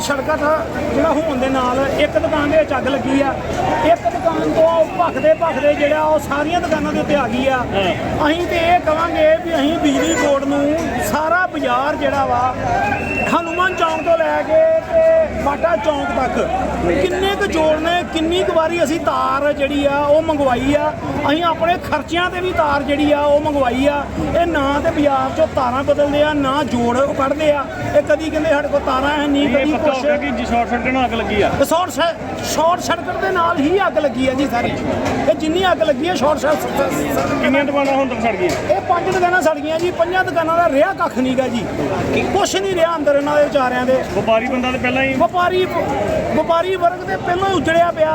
ਹਟ ਸੜਕਾਂ ਦਾ ਜਿਹੜਾ ਹੋਣ ਦੇ ਨਾਲ ਇੱਕ ਦੁਕਾਨ ਦੇ ਵਿੱਚ ਅੱਗ ਲੱਗੀ ਆ। ਇੱਕ ਦੁਕਾਨ ਤੋਂ ਭਖਦੇ ਭਖਦੇ ਜਿਹੜਾ ਉਹ ਸਾਰੀਆਂ ਦੁਕਾਨਾਂ ਦੇ ਉੱਤੇ ਆ ਗਈ ਆ। ਅਸੀਂ ਤੇ ਇਹ ਕਵਾਂਗੇ ਵੀ ਅਸੀਂ ਬਿਜਲੀ ਬੋਰਡ ਨੂੰ ਸਾਰਾ ਬਾਜ਼ਾਰ ਜਿਹੜਾ ਵਾ ਹਨੂਮਾਨ ਚੌਂਕ ਤੋਂ ਲੈ ਕੇ ਤੇ ਬਾਟਾ ਚੌਂਕ ਤੱਕ ਕਿੰਨੇ ਕੁ ਜੋੜ ਨੇ ਕਿੰਨੀ ਕੁ ਵਾਰੀ ਅਸੀਂ ਤਾਰ ਜਿਹੜੀ ਆ ਉਹ ਮੰਗਵਾਈ ਆ। ਅਸੀਂ ਆਪਣੇ ਖਰਚਿਆਂ ਤੇ ਵੀ ਤਾਰ ਜਿਹੜੀ ਆ ਉਹ ਮੰਗਵਾਈ ਆ। ਇਹ ਨਾ ਤੇ ਬਾਜ਼ਾਰ ਚੋਂ ਤਾਰਾਂ ਬਦਲਦੇ ਆ ਨਾ ਜੋੜ ਕੱਢਦੇ ਆ। ਇਹ ਕਦੀ ਕਹਿੰਦੇ ਸਾਡੇ ਕੋਲ ਤਾਰਾਂ ਹੈ ਨਹੀਂ ਕਦੀ ਕੁਛ। ਕਿ ਜੀ ਸ਼ਾਰਟ ਸਰਕਟ ਨਾਲ ਅੱਗ ਲੱਗੀ ਆ। ਸ਼ਾਰਟ ਸ਼ਾਰਟ ਸਰਕਟ ਦੇ ਨਾਲ ਹੀ ਅੱਗ ਲੱਗੀ ਹੈ ਜੀ ਸਾਰੀ। ਇਹ ਜਿੰਨੀ ਅੱਗ ਲੱਗੀ ਹੈ ਸ਼ਾਰਟ ਸਰਕਟ ਕਿੰਨੀਆਂ ਦੁਕਾਨਾਂ ਹੁਣ ਤੱਕ ਸੜ ਗਈਆਂ? ਇਹ ਪੰਜ ਦੁਕਾਨਾਂ ਸੜ ਗਈਆਂ ਜੀ ਪੰਜਾਂ ਦੁਕਾਨਾਂ ਦਾ ਰਿਹਾ ਕੱਖ ਨਹੀਂਗਾ ਜੀ। ਕੁਛ ਨਹੀਂ ਰਿਹਾ ਅੰਦਰ ਇਹਨਾਂ ਦੇ ਵਿਚਾਰਿਆਂ ਦੇ। ਵਪਾਰੀ ਬੰਦਾ ਤੇ ਪਹਿਲਾਂ ਹੀ ਵਪਾਰੀ ਵਪਾਰੀ ਵਰਗ ਦੇ ਪਹਿਲਾਂ ਹੀ ਉਜੜਿਆ ਪਿਆ।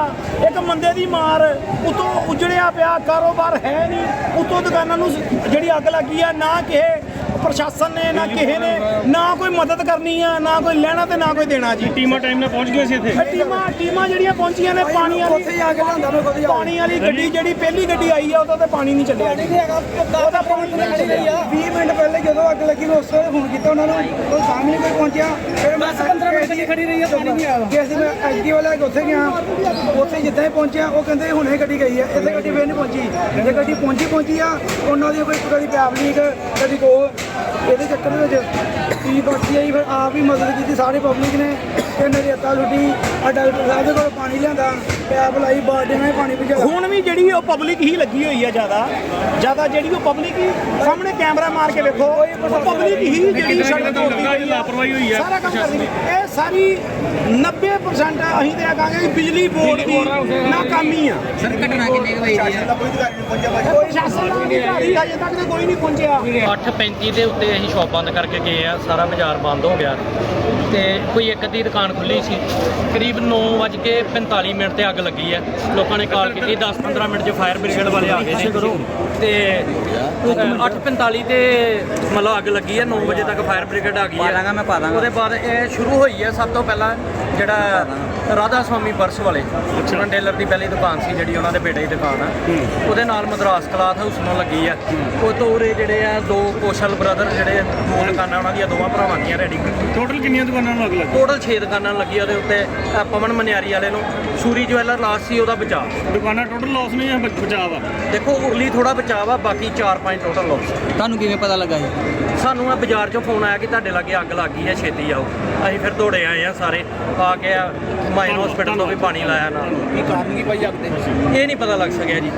ਇੱਕ ਮੰਦੇ ਦੀ ਮਾਰ ਉਤੋਂ ਉਜੜਿਆ ਪਿਆ। ਕਾਰੋਬਾਰ ਹੈ ਨਹੀਂ। ਉਤੋਂ ਦੁਕਾਨਾਂ ਨੂੰ ਜਿਹੜੀ ਅੱਗ ਲੱਗੀ ਆ ਨਾ ਕਿਸੇ ਪ੍ਰਸ਼ਾਸਨ ਨੇ ਨਾ ਕਿਸੇ ਨੇ ਨਾ ਕੋਈ ਮਦਦ ਕਰਨੀ ਆ ਨਾ ਕੋਈ ਲੈਣਾ ਤੇ ਨਾ ਕੋਈ ਦੇਣਾ ਜੀ। ਟੀਮਾਂ ਟਾਈਮ ਨਾਲ ਪਹੁੰਚ ਗਈਆਂ ਸੀ ਇੱਥੇ? ਟੀਮਾਂ ਟੀਮਾਂ ਜਿਹੜੀਆਂ ਪਹੁੰਚੀਆਂ ਨੇ ਪਾਣੀ ਵਾਲੀ ਉੱਥੇ ਜਾ ਕੇ ਲਿਆਂਦਾ ਮੈਂ ਖੁਦ ਜਾ ਪਾਣੀ ਵਾਲੀ ਗੱਡੀ ਜਿਹੜੀ ਪਹਿਲੀ ਗੱਡੀ ਆਈ ਆ ਉਹਦਾ ਤੇ ਪਾਣੀ ਨਹੀਂ ਚੱਲਿਆ ਉਹਦਾ ਪਾਣੀ ਨਹੀਂ ਖੜੀ ਰਹੀ ਆ। 20 ਮਿੰਟ ਪਹਿਲੇ ਜਦੋਂ ਅੱਗ ਲੱਗੀ ਮੈਂ ਉਸ ਵੇਲੇ ਫੋਨ ਕੀਤਾ ਉਹਨਾਂ ਨੂੰ। ਉਹ ਸਾਹਮਣੇ ਕੋਈ ਪਹੁੰਚਿਆ। ਫਿਰ ਮੈਂ 15 ਮਿੰਟ ਲਈ ਖੜੀ ਰਹੀ ਆ ਪਾਣੀ ਨਹੀਂ ਆਇਆ ਕਿ ਅਸੀਂ ਮੈਂ ਐਚਡੀ ਵਾਲਾ ਉੱਥੇ ਗਿਆ। ਉੱਥੇ ਜਿੱਦਾਂ ਹੀ ਪਹੁੰਚਿਆ ਉਹ ਕਹਿੰਦੇ ਹੁਣੇ ਗੱਡੀ ਗਈ ਆ ਇੱਥੇ ਗੱਡੀ ਫੇਰ ਨਹੀਂ ਪਹੁੰਚੀ। ਜੇ ਗੱਡੀ ਪਹੁੰਚੀ ਪਹੁੰਚੀ ਆ ਉਹਨਾਂ ਦੀ ਕੋਈ ਕਦੀ ਪੈਪ ਲੀਕ ਕਦੀ ਕੋ ਇਹਦੇ ਚੱਕਰ ਵਿੱਚ ਕੀ ਬਾਕੀ ਆਈ ਫਿਰ ਆਪ ਹੀ ਮਦਦ ਕੀਤੀ ਸਾਰੇ ਪਬਲਿਕ ਨੇ। ਤੇ ਰੇਤਾ ਲੁੱਟੀ ਆ ਡਾਕਟਰ ਸਾਹਿਬ ਦੇ ਕੋਲ ਪਾਣੀ ਲਿਆਂਦਾ ਪੈਪ ਲਾਈ ਬਾਲਟੀ ਨਾਲ ਹੀ ਪਾਣੀ ਭਜਾਇਆ। ਹੁਣ ਵੀ ਜਿਹੜੀ ਉਹ ਪਬਲਿਕ ਹੀ ਲੱਗੀ ਹੋਈ ਆ ਜ਼ਿਆਦਾ ਜ਼ਿਆਦਾ ਜਿਹੜੀ ਉਹ ਪਬਲਿਕ ਹੀ ਸਾਹਮਣੇ ਕੈਮਰਾ ਮਾਰ ਕੇ ਵੇਖੋ ਪਬਲਿਕ ਹੀ ਜਿਹੜੀ ਸੜਕ ਤੋੜਦੀ ਹੋਈ ਆ। ਲਾਪਰਵਾਹੀ ਹੋਈ ਆ ਸਾਰਾ ਕੰਮ ਕਰਦੀ ਇਹ ਸਾਰੀ 90% ਅਸੀਂ ਤੇ ਇਹ ਕਹਾਂਗੇ ਕਿ ਬਿਜਲੀ ਬੋਰਡ ਦੀ ਨਾਕਾਮੀ ਆ। ਸਰ ਘਟਨਾ ਕਿੰਨੇ ਕੁ ਵਜੇ ਦੀ ਆ ਪ੍ਰਸ਼ਾਸਨ ਦਾ ਅਧਿਕਾਰੀ ਹਜੇ ਤੱਕ ਤੇ ਕੋਈ ਨਹੀਂ ਪਹੁੰਚਿਆ। 8:35 ਦੇ ਉੱਤੇ ਅਸੀਂ ਸ਼ਾਪ ਬੰਦ ਕਰਕੇ ਗਏ ਆ ਸਾਰਾ ਬਾਜ਼ਾਰ ਬੰਦ ਹੋ ਗਿਆ। ਤੇ ਕੋਈ ਇੱਕ ਅੱਧੀ ਦੁਕਾਨ ਖੁੱਲੀ ਸੀ। ਕਰੀਬ 9:45 ਮਿੰਟ ਤੇ ਅੱਗ ਲੱਗੀ ਹੈ। ਲੋਕਾਂ ਨੇ ਕਾਲ ਕੀਤੀ 10-15 ਮਿੰਟ 'ਚ ਫਾਇਰ ਬ੍ਰਿਗੇਡ ਵਾਲੇ ਆ ਗਏ ਨੇ। ਤੇ ਅ, 8:45 ਤੇ ਮਤਲਬ ਅੱਗ ਲੱਗੀ ਹੈ 9 ਵਜੇ ਤੱਕ ਫਾਇਰ ਬ੍ਰਿਗੇਡ ਆ ਗਈ ਹੈ। ਦਾਂਗਾ, ਮੈਂ ਪਾ ਦਾਂਗਾ। ਉਹਦੇ ਬਾਅਦ ਇਹ ਸ਼ੁਰੂ ਹੋਈ ਹੈ ਸਭ ਤੋਂ ਪਹਿਲਾਂ ਜਿਹੜਾ ਰਾਧਾ ਸਵਾਮੀ ਪਰਸ ਵਾਲੇ ਚਿਕਨ ਟੇਲਰ ਦੀ ਪਹਿਲੀ ਦੁਕਾਨ ਸੀ ਜਿਹੜੀ ਉਹਨਾਂ ਦੇ ਬੇਟੇ ਦੀ ਦੁਕਾਨ ਆ। ਉਹਦੇ ਨਾਲ ਮਦਰਾਸ ਕਲਾਥ ਹਾਊਸ ਨਾਲ ਲੱਗੀ ਆ। ਉਹ ਤੋਂ ਉਰੇ ਜਿਹੜੇ ਆ ਦੋ ਕੋਸ਼ਲ ਬ੍ਰਦਰ ਜਿਹੜੇ ਦੋ ਦੁਕਾਨਾਂ ਉਹਨਾਂ ਦੀਆਂ ਦੋਵਾਂ ਭਰਾਵਾਂ ਦੀਆਂ ਰੈਡੀ ਟੋਟਲ ਕਿੰਨੀਆਂ ਦੁਕਾਨਾਂ ਨੂੰ ਅੱਗ ਲੱਗੀ ਟੋਟਲ 6 ਦੁਕਾਨਾਂ ਲੱਗੀਆਂ ਉਹਦੇ ਉੱਤੇ ਪਵਨ ਮਨਿਆਰੀ ਵਾਲੇ ਨੂੰ ਸੂਰੀ ਜਵੈਲਰ ਲਾਸਟ ਸੀ ਉਹਦਾ ਬਚਾਅ। ਦੁਕਾਨਾਂ ਟੋਟਲ ਲਾਸ ਨਹੀਂ ਆ ਬਚ- ਬਚਾਅ ਆ ਦੇਖੋ ਉਰਲੀ ਥੋੜਾ ਬਚਾਅ ਆ ਬਾਕੀ 4-5 ਟੋਟਲ ਲੋਸ ਤੁਹਾਨੂੰ ਕਿਵੇਂ ਪਤਾ ਲੱਗਾ ਜੀ? ਸਾਨੂੰ ਇਹ ਬਾਜ਼ਾਰ ਚੋਂ ਫੋਨ ਆਇਆ ਕਿ ਤੁਹਾਡੇ ਲਾਗੇ ਅੱਗ ਲੱਗ ਗਈ ਹੈ ਛੇਤੀ ਆਓ। ਅਸੀਂ ਫਿਰ ਦੌੜੇ ਆਏ ਆ ਸਾਰੇ ਆ ਕੇ ਮਾਈਨ ਹਸਪੀਟਲ ਤੋਂ ਵੀ ਪਾਣੀ ਲਾਇਆ ਨਾਲ। ਕੀ ਕਾਰਨ ਕੀ ਭਾਈ ਅੱਗ ਦੇ? ਇਹ ਨਹੀਂ ਪਤਾ ਲੱਗ ਸਕਿਆ ਜੀ।